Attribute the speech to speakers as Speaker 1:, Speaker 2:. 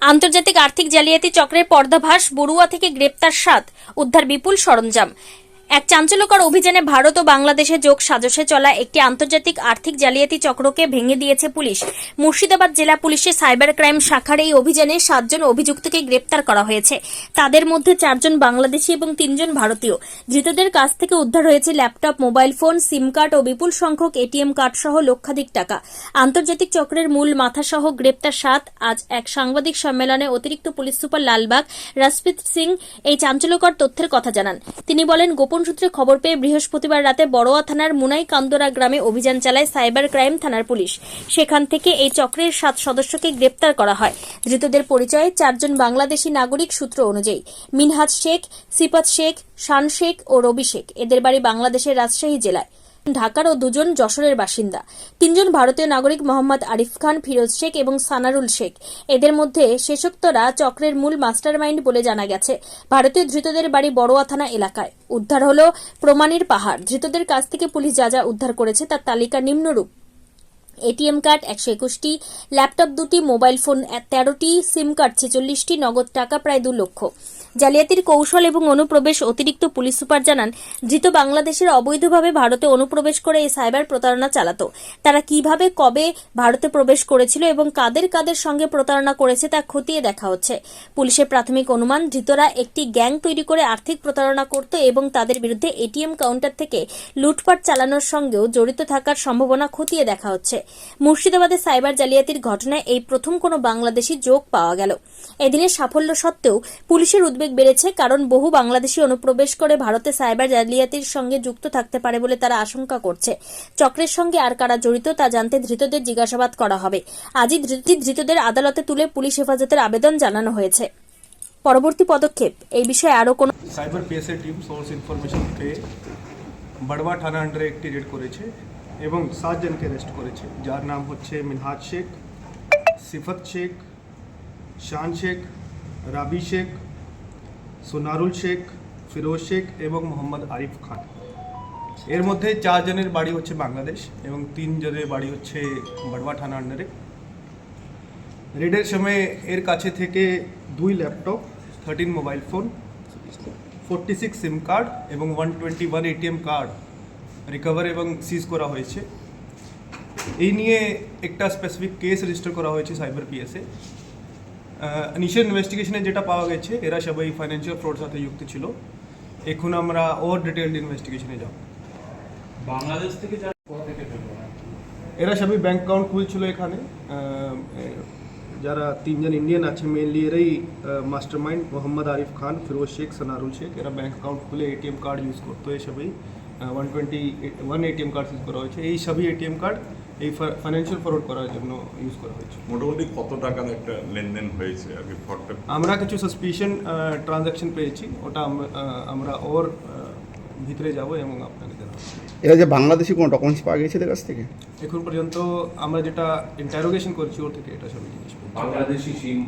Speaker 1: আন্তর্জাতিক আর্থিক জালিয়াতি চক্রের পর্দাভাস বড়ুয়া থেকে গ্রেপ্তার সাত। উদ্ধার বিপুল সরঞ্জাম। এক চাঞ্চল্যকর অভিযানে ভারত ও বাংলাদেশে যোগ সাজসে চলা একটি আন্তর্জাতিক আর্থিক জালিয়াতি চক্রকে ভেঙে দিয়েছে পুলিশ। মুর্শিদাবাদ জেলা পুলিশের সাইবার ক্রাইম শাখার এই অভিযানে সাতজন অভিযুক্তকে গ্রেপ্তার করা হয়েছে। তাদের মধ্যে চারজন বাংলাদেশি এবং তিনজন ভারতীয়। ধৃতদের কাছ থেকে উদ্ধার হয়েছে laptop, mobile phone, SIM card ও বিপুল সংখ্যক এটিএম কার্ড সহ লক্ষাধিক টাকা। আন্তর্জাতিক চক্রের মূল মাথা সহ গ্রেপ্তার সাত। আজ এক সাংবাদিক সম্মেলনে অতিরিক্ত পুলিশ সুপার লালবাগ রাজপ্রীত সিং এই চাঞ্চল্যকর তথ্যের কথা জানান। তিনি বলেন, গোপন সূত্রে খবর পেয়ে বৃহস্পতিবার রাতে বড়োয়া থানার মুনাই কান্দোরা গ্রামে অভিযান চালায় সাইবার ক্রাইম থানার পুলিশ। সেখান থেকে এই চক্রের সাত সদস্যকে গ্রেপ্তার করা হয়। ধৃতদের পরিচয়ে চারজন বাংলাদেশি নাগরিক সূত্র অনুযায়ী, মিনহাজ শেখ, সিপাত শেখ, শান শেখ ও রবি শেখ। এদের বাড়ি বাংলাদেশের রাজশাহী জেলায়। ঢাকার ও দুজন যশোরের বাসিন্দা। তিনজন ভারতীয় নাগরিক মোহাম্মদ আরিফ খান, ফিরোজ শেখ এবং সানারুল শেখ। এদের মধ্যে শেষোক্তরা চক্রের মূল মাস্টারমাইন্ড বলে জানা গেছে। ভারতীয় ধৃতদের বাড়ি বড়োয়া থানা এলাকায়। উদ্ধার হল প্রমাণের পাহাড়। ধৃতদের কাছ থেকে পুলিশ যা যা উদ্ধার করেছে তার তালিকা নিম্নরূপ। এটিএম কার্ড একশো একুশটি, ল্যাপটপ দুটি, মোবাইল ফোন তেরোটি, সিম কার্ড ছেচল্লিশটি, নগদ টাকা প্রায় দু লক্ষ। জালিয়াতির কৌশল এবং অনুপ্রবেশ অতিরিক্ত পুলিশ সুপার জানান, ধৃত বাংলাদেশের অবৈধভাবে ভারতে অনুপ্রবেশ করে এই সাইবার প্রতারণা চালাতো। তারা কীভাবে, কবে ভারতে প্রবেশ করেছিল এবং কাদের কাদের সঙ্গে প্রতারণা করেছে তা খতিয়ে দেখা হচ্ছে। পুলিশের প্রাথমিক অনুমান, ধৃতরা একটি গ্যাং তৈরি করে আর্থিক প্রতারণা করত এবং তাদের বিরুদ্ধে এটিএম কাউন্টার থেকে লুটপাট চালানোর সঙ্গেও জড়িত থাকার সম্ভাবনা খতিয়ে দেখা হচ্ছে। মুর্শিদাবাদে সাইবার জালিয়াতির ঘটনায় এই প্রথম কোনো বাংলাদেশি যোগ পাওয়া গেল। এদিনের সাফল্য সত্ত্বেও পুলিশের উদ্বেগ বেড়েছে কারণ বহু বাংলাদেশি অনুপ্রবেশ করে ভারতে সাইবার জালিয়াতির সঙ্গে যুক্ত থাকতে পারে বলে তারা আশঙ্কা করছে। চক্রের সঙ্গে আর কারা জড়িত তা জানতে ধৃতদের জিজ্ঞাসাবাদ করা হবে। আজই ধৃতদের আদালতে তুলে পুলিশ হেফাজতের আবেদন জানানো হয়েছে। পরবর্তী পদক্ষেপ, এই বিষয়ে আরও কোনো
Speaker 2: cyber PSA team source information পেয়ে বড়বা থানা আন্ডারে একটি রেড করেছে এবং সাতজনকে অ্যারেস্ট করেছে। যার নাম হচ্ছে মিনহাজ শেখ, সিফত শেখ, শান শেখ, রাবি শেখ সোনারুল শেখ, ফিরোজ শেখ এবং মোহাম্মদ আরিফ খান। এর মধ্যে চারজনের বাড়ি হচ্ছে বাংলাদেশ এবং তিনজনের বাড়ি হচ্ছে বড়বা থানা আন্ডারে। রেডের সময় এর কাছে থেকে দুই laptop thirteen mobile phone forty six SIM card এবং one twenty one ATM card recover এবং সিজ করা হয়েছে। এই নিয়ে একটা স্পেসিফিক কেস রেজিস্টার করা হয়েছে সাইবার পিএসে ইনিশিয়াল ইনভেস্টিগেশনে যেটা পাওয়া গেছে এরা সবাই ফাইন্যান্সিয়াল ফ্রড সাথে যুক্ত ছিল। এখন আমরা ওর ডিটেলড ইনভেস্টিগেশনে যাব।
Speaker 3: বাংলাদেশ থেকে
Speaker 2: এরা সবই ব্যাংক অ্যাকাউন্ট খুলছিল এখানে। যারা তিনজন ইন্ডিয়ান আছে মেনলি এরাই মাস্টার মাইন্ড মোহাম্মদ আরিফ খান ফিরোজ শেখ সনারুল শেখ। এরা ব্যাংক অ্যাকাউন্ট খুলে এটিএম কার্ড ইউজ করতো এই সবই। One twenty one ATM card use করা হয়েছে। এই সবই এটিএম কার্ড এই ফাইন্যান্সিয়াল ফরওয়ার্ড করার জন্য ইউজ করা হয়েছে।
Speaker 4: মোটামুটি কত টাকার একটা লেনদেন হয়েছে? আর কি ফ্রডটা
Speaker 2: আমরা কিছু সাসপিশন ট্রানজাকশন পেয়েছি। ওটা আমরা ওর ভিতরে যাব এবং আপনাকে জানাব।
Speaker 5: এটা যে বাংলাদেশি কোনো ডকুমেন্টস পাওয়া গেছে এদের কাছ থেকে?
Speaker 2: এখন পর্যন্ত আমরা যেটা ইন্টারোগেশন করছি ওর থেকে এটা সবই জিনিস।
Speaker 3: বাংলাদেশি সিম